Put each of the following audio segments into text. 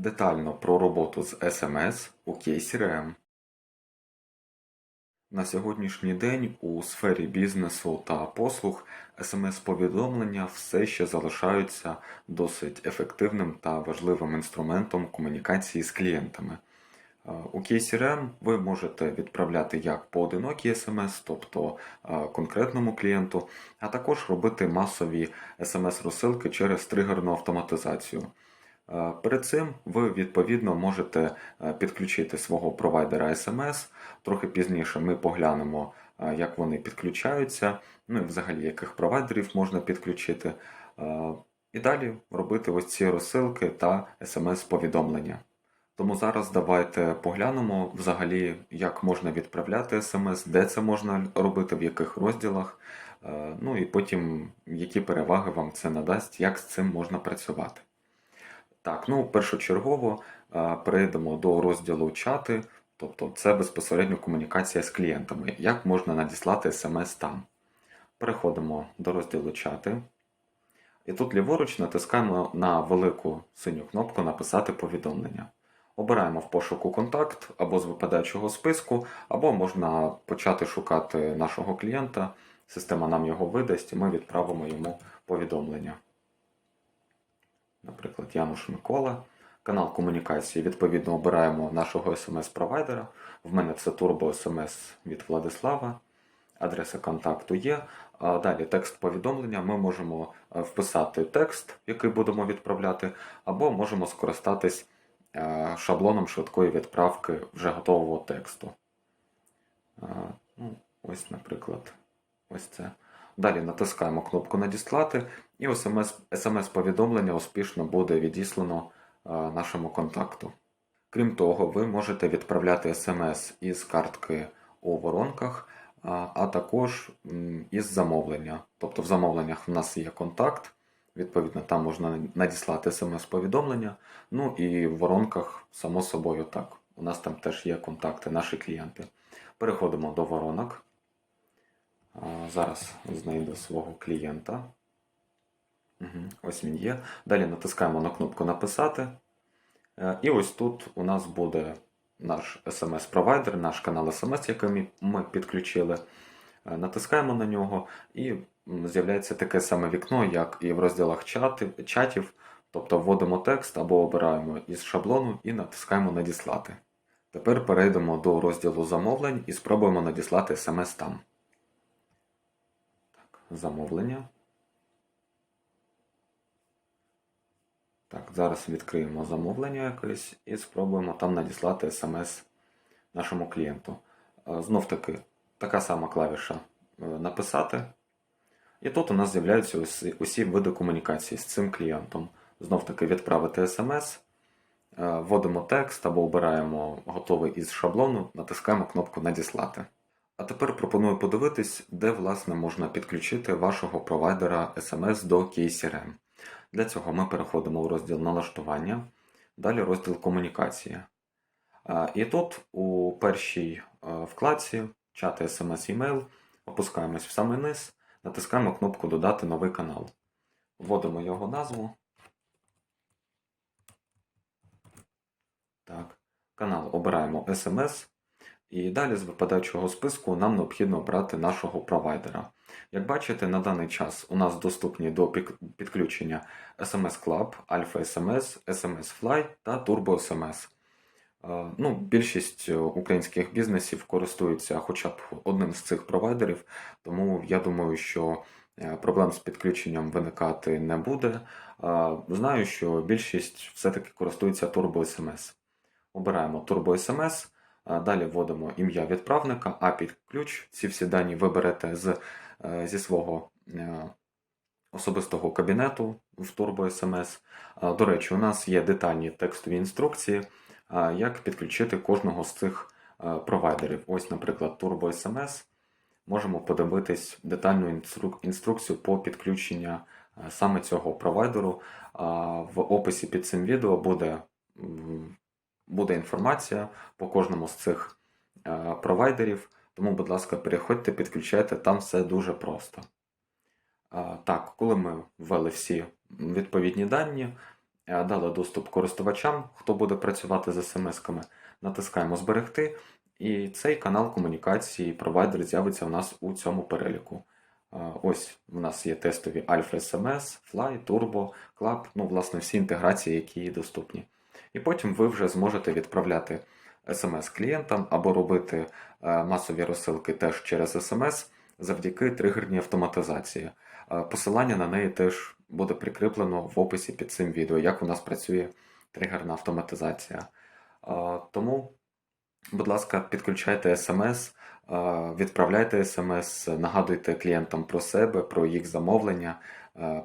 Детально про роботу з SMS у KCRM. На сьогоднішній день у сфері бізнесу та послуг SMS-повідомлення все ще залишаються досить ефективним та важливим інструментом комунікації з клієнтами. Е, У KCRM ви можете відправляти як поодинокі SMS, тобто е, конкретному клієнту, а також робити масові SMS-розсилки через тригерну автоматизацію. Е, Перед цим ви відповідно можете е, підключити свого провайдера SMS. Трохи пізніше ми поглянемо, е, як вони підключаються, ну і взагалі яких провайдерів можна підключити. І далі робити ось ці розсилки та SMS-повідомлення. Тому зараз давайте поглянемо взагалі, як можна відправляти SMS, де це можна робити, в яких розділах, ну і потім які переваги вам це надасть, як з цим можна працювати. Так, ну першочергово е, перейдемо до розділу чати, тобто це безпосередньо комунікація з клієнтами. Як можна надіслати SMS там? Переходимо до розділу чати. І тут ліворуч натискаємо на велику синю кнопку Написати повідомлення. Обираємо в пошуку контакт або з випадаючого списку, або можна почати шукати нашого клієнта. Система нам його видасть, і ми відправимо йому повідомлення. Наприклад, Януш Микола. Канал комунікації. Відповідно, обираємо нашого смс-провайдера. В мене це Turbo SMS від Владислава. Адреса контакту є. Далі текст повідомлення. Ми можемо е, вписати текст, який будемо відправляти, або можемо скористатись е, шаблоном швидкої відправки вже готового тексту. Е, Ну, ось, наприклад, ось це. Далі натискаємо кнопку Надіслати, і смс-повідомлення успішно буде відіслано е, нашому контакту. Крім того, ви можете відправляти смс із картки у воронках, а а також із замовлення. Тобто в замовленнях в нас є контакт, відповідно, там можна надіслати смс-повідомлення. Ну і в воронках, само собою, так. У нас там теж є контакти, наші клієнти. Переходимо до воронок. Зараз знайду свого клієнта. Угу, ось він є. Далі натискаємо на кнопку Написати. Е, І ось тут у нас буде наш SMS-провайдер, наш канал SMS, який ми- підключили. Е, Натискаємо на нього, і з'являється таке саме вікно, як і в розділах чатів. Тобто вводимо текст або обираємо із шаблону і натискаємо Надіслати. Тепер перейдемо до розділу замовлень і спробуємо надіслати SMS там. Замовлення. Так, зараз відкриємо замовлення якесь і спробуємо там надіслати смс нашому клієнту. Е, Знов таки, така сама клавіша е, написати. І тут у нас з'являються усі, усі види комунікації з цим клієнтом. Знов таки відправити смс, е, вводимо текст або обираємо готовий із шаблону, натискаємо кнопку Надіслати. А тепер пропоную подивитись, де власне можна підключити вашого провайдера SMS до KCRM. Для цього ми переходимо у розділ налаштування, далі розділ комунікація. І тут у першій е, вкладці чати SMS email опускаємось в самий низ, натискаємо кнопку Додати новий канал. Вводимо його назву. Так. Канал обираємо SMS. І далі з випадаючого списку нам необхідно обрати нашого провайдера. Як бачите, на даний час у нас доступні до підключення SMS Club, Alpha SMS, SMS Fly та Turbo SMS. Е, Ну, більшість е, українських бізнесів користуються хоча б одним з цих провайдерів, тому я думаю, що е, проблем з підключенням виникати не буде. Знаю, що більшість все-таки користується Turbo SMS. Обираємо Turbo SMS. А Далі вводимо ім'я відправника, API ключ. Ці всі дані ви берете з, е, зі свого е, особистого кабінету в Turbo SMS. До речі, у нас є детальні текстові інструкції, як підключити кожного з цих е, провайдерів. Ось, наприклад, Turbo SMS. Можемо подивитись детальну інструкцію по підключенню саме цього провайдеру. В описі під цим відео буде буде інформація по кожному з цих е, провайдерів. Тому, будь ласка, переходьте, підключайте, там все дуже просто. А, Так, коли ми ввели всі відповідні дані, е, дали доступ користувачам, хто буде працювати з смс-ками. Натискаємо Зберегти, і цей канал комунікації провайдер з'явиться у нас у цьому переліку. Е, Ось у нас є тестові Alpha SMS, Fly, Turbo, Club, ну, власне, всі інтеграції, які доступні. І потім ви вже зможете відправляти SMS клієнтам або робити е, масові розсилки теж через SMS завдяки тригерній автоматизації. Е, Посилання на неї теж буде прикріплено в описі під цим відео, як у нас працює тригерна автоматизація. Е, Тому, будь ласка, підключайте е, відправляйте SMS, нагадуйте клієнтам про себе, про їх замовлення,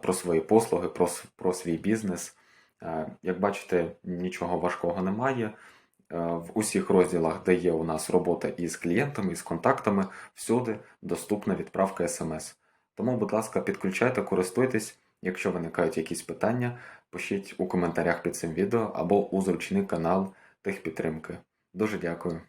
про свої послуги, про, про свій бізнес. Е, Як бачите, нічого важкого немає. Е, В усіх розділах, де є у нас робота із клієнтами, із контактами, всюди доступна відправка смс. Тому, будь ласка, підключайте, користуйтесь. Якщо виникають якісь питання, пишіть у коментарях під цим відео або у зручний канал техпідтримки. Дуже дякую.